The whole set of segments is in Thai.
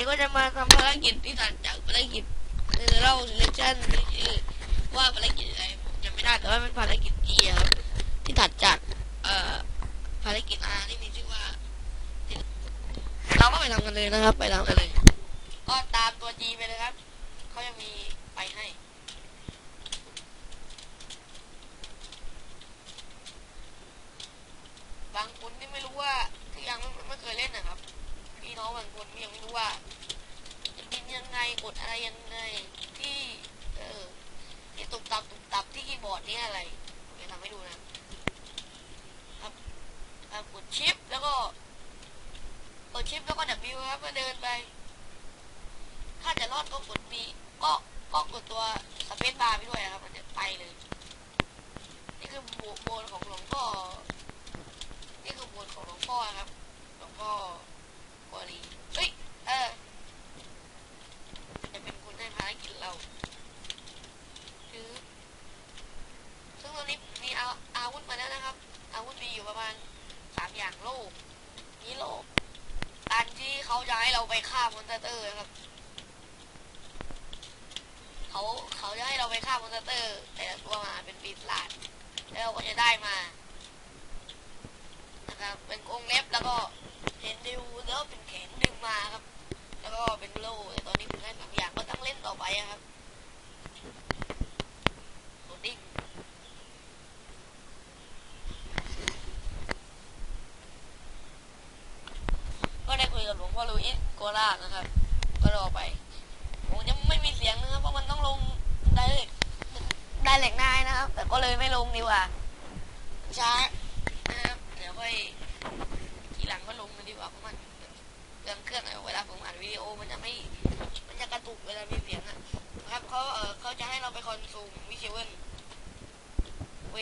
นี้ก็จะมาทำภารกิจที่ถัดจากภารกิจคือเล่า selection ที่ชื่อว่าภารกิจอะไรผมจำไม่ได้แต่ว่าเป็นภารกิจ G ครับที่ถัดจากเอ่อภารกิจ R ที่มีชื่อว่า เราก็ไปทำกันเลยนะครับ ไปทำกันเลย ก็ตามตัว G ไปเลยครับเขาจะมีไปให้บางคนที่ไม่รู้ว่าที่ยังไม่เคยเล่นนะครับ น้องบางคนยังไม่รู้ว่าจะบินยังไงกดอะไรยังไงที่เออที่ตุบตับตุบตับที่คีย์บอร์ดนี่อะไรผมจะทำให้ดูนะครับครับกดชิปแล้วก็กดชิปแล้วก็ W ครับก็เดินไป ถ้าจะรอดก็กด B ก็ก็กดตัวสเปซบาร์ไปด้วยนะครับมันจะไปเลย นี่คือโบนของหลวงพ่อนี่คือบทของหลวงพ่อครับ หลวงพ่อวลีเฮ้ย เออ จะเป็นคนให้ภารกิจเราคือซึ่งตอนนี้มีอาอาวุธมาแล้วนะครับ อาวุธมีอยู่ประมาณสามอย่างโล่นี่โล่อันที่เขาจะให้เราไปฆ่ามอนสเตอร์นะครับ เขาเขาจะให้เราไปฆ่ามอนสเตอร์ แต่ละตัวมาเป็นปีศาจแล้วเราก็จะได้มานะครับเป็นกงเล็บแล้วก็เห็นดิวแล้วเป็นแขนดึงมาครับ แล้วก็เป็นโล่แต่ตอนนี้ผมได้สามอย่างก็ต้องเล่นต่อไปครับโหดิ้งก็ได้คุยกับหลวงพ่อลูอิสโกลานะครับ ก็รอไป จะไม่มีเสียงนะครับเพราะมันต้องลงได้ได้เหล็กนายนะครับ แต่ก็เลยไม่ลงดีกว่า ช้านะครับเดี๋ยวค่อยทีหลังก็ลงดีกว่าเพราะมันเรื่องเครื่องเวลาผมอัดวิดีโอมันจะไม่มันจะกระตุกเวลามีเสียงอะนะครับเขาเออเขาจะให้เราไปคอนซูมวิชเวิลเว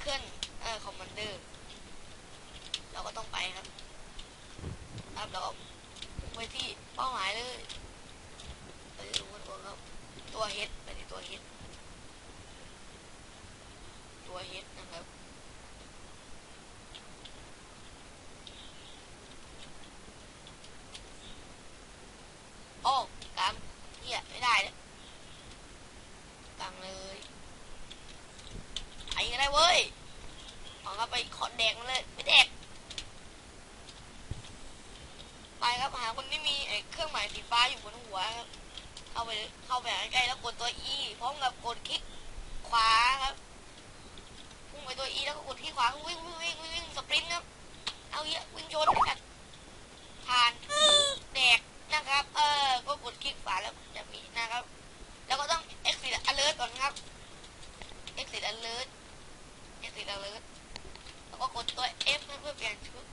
เคลื่อนเออคอมมานเดอร์เราก็ต้องไปครับครับเราไปที่เป้าหมายเลย ไปดูกันตัวครับตัวเฮดไปที่ตัวเฮดตัวเฮดนะครับโอ้กำเหี้ยไม่ได้เลยกำเลยไอ้ก็ได้เว้ยเอาครับไปขอแดกมันเลยไม่แดกไปครับหาคนที่มีเครื่องหมายสีฟ้าอยู่บนหัวครับ เข้าไปเข้าไปใกล้แล้วกดตัว E พร้อมกับกดคลิกขวาครับพุ่งไปตัว E แล้วก็กดคลิกขวาวิ่งวิ่งวิ่งวิ่งวิ่งสปรินต์ครับ เอาเยอะวิ่งชนกันผ่านแดกนะครับ เออก็กดคลิกขวาแล้วจะมีนะครับ แล้วก็ต้อง exit alert ก่อนครับ exit alert exit alert แล้วก็กดตัว F เพื่อเปลี่ยนชุด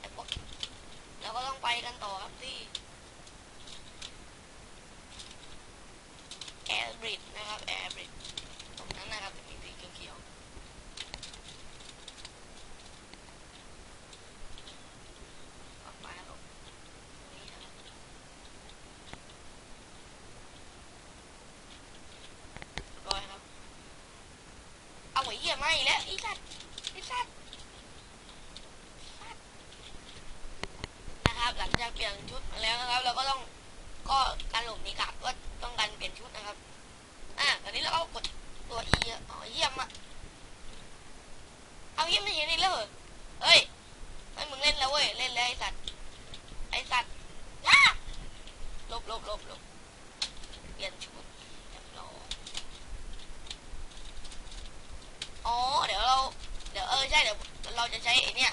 แล้วก็แล้วก็ต้องไปกันต่อครับที่ Air Bridge นะครับ Air Bridge ตรงนั้นนะครับจะมีสีเขียวๆออกมาครับนี่นะครับ ร้อยครับ เอาไว้เหี้ยไม่แล้วอ้สัตว์ไอ้สัตว์สัตว์นะครับ หลังจากเปลี่ยนชุดมาแล้วนะครับ เราก็ต้องก็การหลบหนีกลับก็ต้องการเปลี่ยนชุดนะครับ อะตอนนี้เราก็กดตัว E อะอ๋อเยี่ยมอะเอาเยี่ยมไม่เห็นอีกแล้วเหรอเฮ้ยไอ้ยมึงเล่นแล้วเว้ย เล่นแล้วไอ้สัตว์ ไอ้สัตว์อ้าหลบหลบหลบหลบเปลี่ยนชุดเรียบร้อย อ๋อ เดี๋ยวเรา เดี๋ยวเออ ใช่เดี๋ยวเราจะใช้ไอ้เนี่ย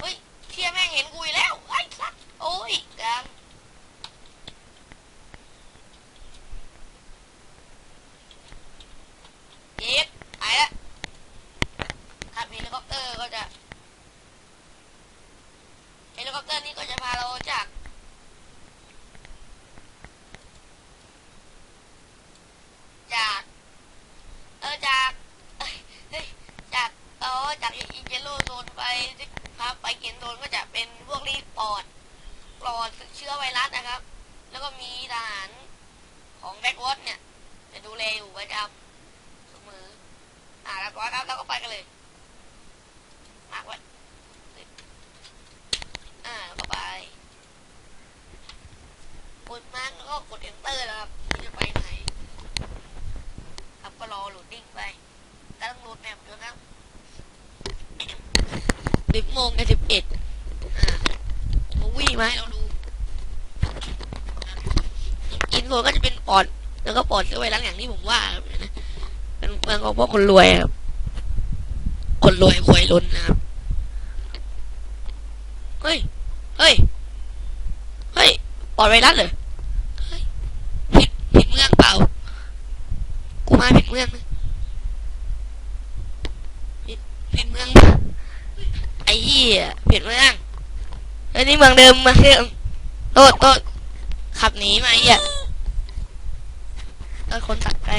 เฮ้ยเชี่ยแม่งเห็นกูอีกแล้วไอ้สัสโอ้ยกลางเย็บหายละขับเฮลิคอปเตอร์ก็จะเฮลิคอปเตอร์นี่ก็ ของแบ็กวอตเนี่ย จะดูแลอยู่ประจำเสมออ่าแล้วก็ครับเราก็ไปกันเลยมาไว้อ่าก็ไปกดมากแล้วก็กดเอนเตอร์นะครับคุณจะไปไหนครับก็รอโหลดดิ้งไปกำลังโหลดแมปอยู่ครับสิบโมงกับสิบเอ็ดอ่ามาวิ่งไหมเราดู นโซนก็จะเป็นปอด แล้วก็ปอดเซเว่นล้างอย่างที่ผมว่าเป็นเมืองของพวกคนรวยครับ คนรวยรวยล้นนะครับเฮ้ยเฮ้ยเฮ้ยปอดไวรัสเหรอผิดผิดเมืองเปล่า กูมาผิดเมืองผิดผิดเมืองไอ้ยี่ผิดเมืองเฮ้นี่เมืองเดิมเมืองเดิมโตดโตดขับหนีมาเหี้ย ก็คนตัดไป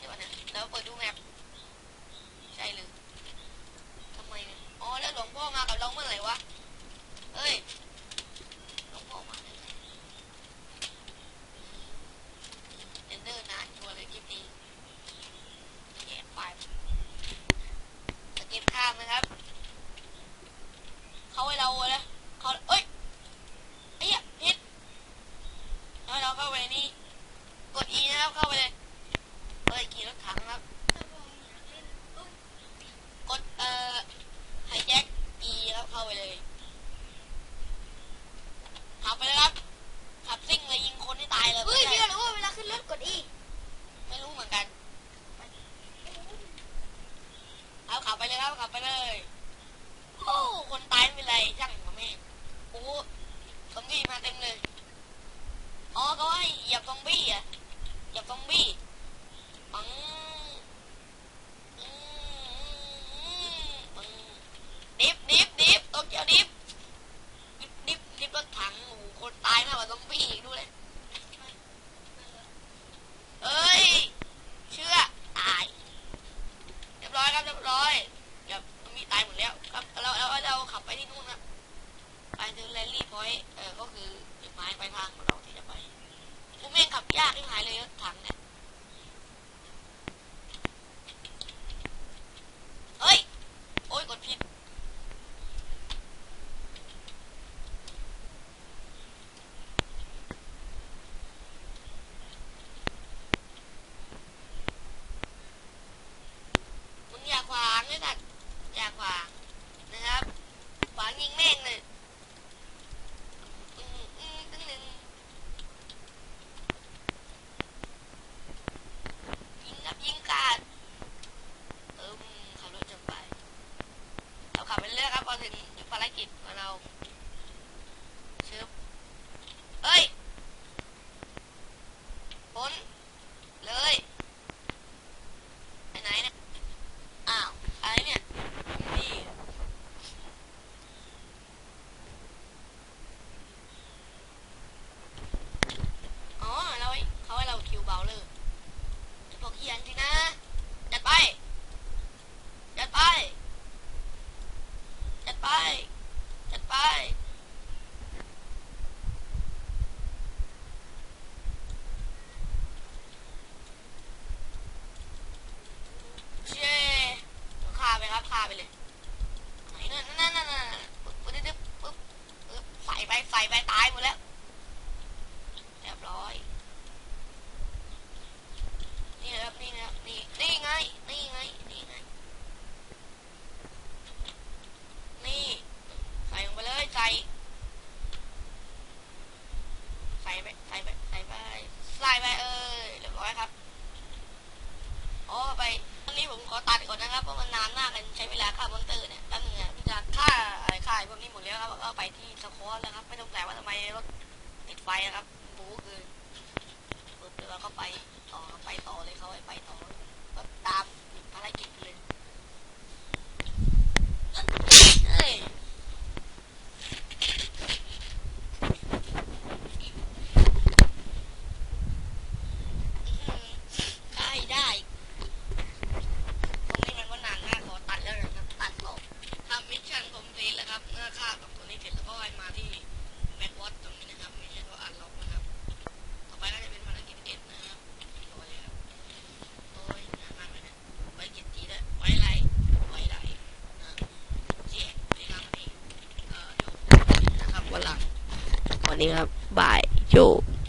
เดี๋ยวนะ แล้วเปิดดูแมพใช่หรือทำไมอ๋อแล้วหลวงพ่อมากับเราเมื่อไหร่วะ เฮ้ย หลวงพ่อมาเอ็นเดอร์นะนชัวร์เลยคลิปนี้ เลยโอ้คนตายไม่เป็นไรช่างผมเองโอ้ซอมบี้มาเต็มเลยอ๋อก็ให้อย่าบซอมบี้อะอย่าบซอมบี้ปัง เออก็คือจุดหมายปลายทางของเราที่จะไปผมเองขับยากที่หายเลยถังเนี่ย ถึงภารกิจของเราชึบเอ้ยผล Belén. านนานมากเลยใช้เวลาฆ่ามอนเตอร์เนี่ยแป๊บนึงอะพี่จะฆ่าอะไรฆ่าไอ้พวกนี้หมดแล้วครับก็ไปที่สควอตแล้วครับ ไม่ต้องแปลว่าทำไมรถติดไฟนะครับบู๊คือปุ๊บแล้วเราก็ไปต่อไปต่อเลยเขาให้ไปต่อก็ตามภารกิจเลยเฮ้ย ได้ได้ตรงนี้มันว่านานมากขอตัดแล้วนะครับ ตัดออกทำมิชชั่นคอมพลีทแล้วครับเมื่อฆ่ากับตัวนี้เสร็จแล้วก็ให้มาที่แบ็กวอตตรงนี้นะครับมิชชั่นก็อันล็อกนะครับ ต่อไปก็จะเป็นภารกิจเก็บนะครับโอ้ยครับโอ้ยนานมากเลยนะไว้เก็บทีด้วยไว้ไรไว้ไรนะเจ๊ดีครับวันนี้เอ่อเดี๋ยวนะครับ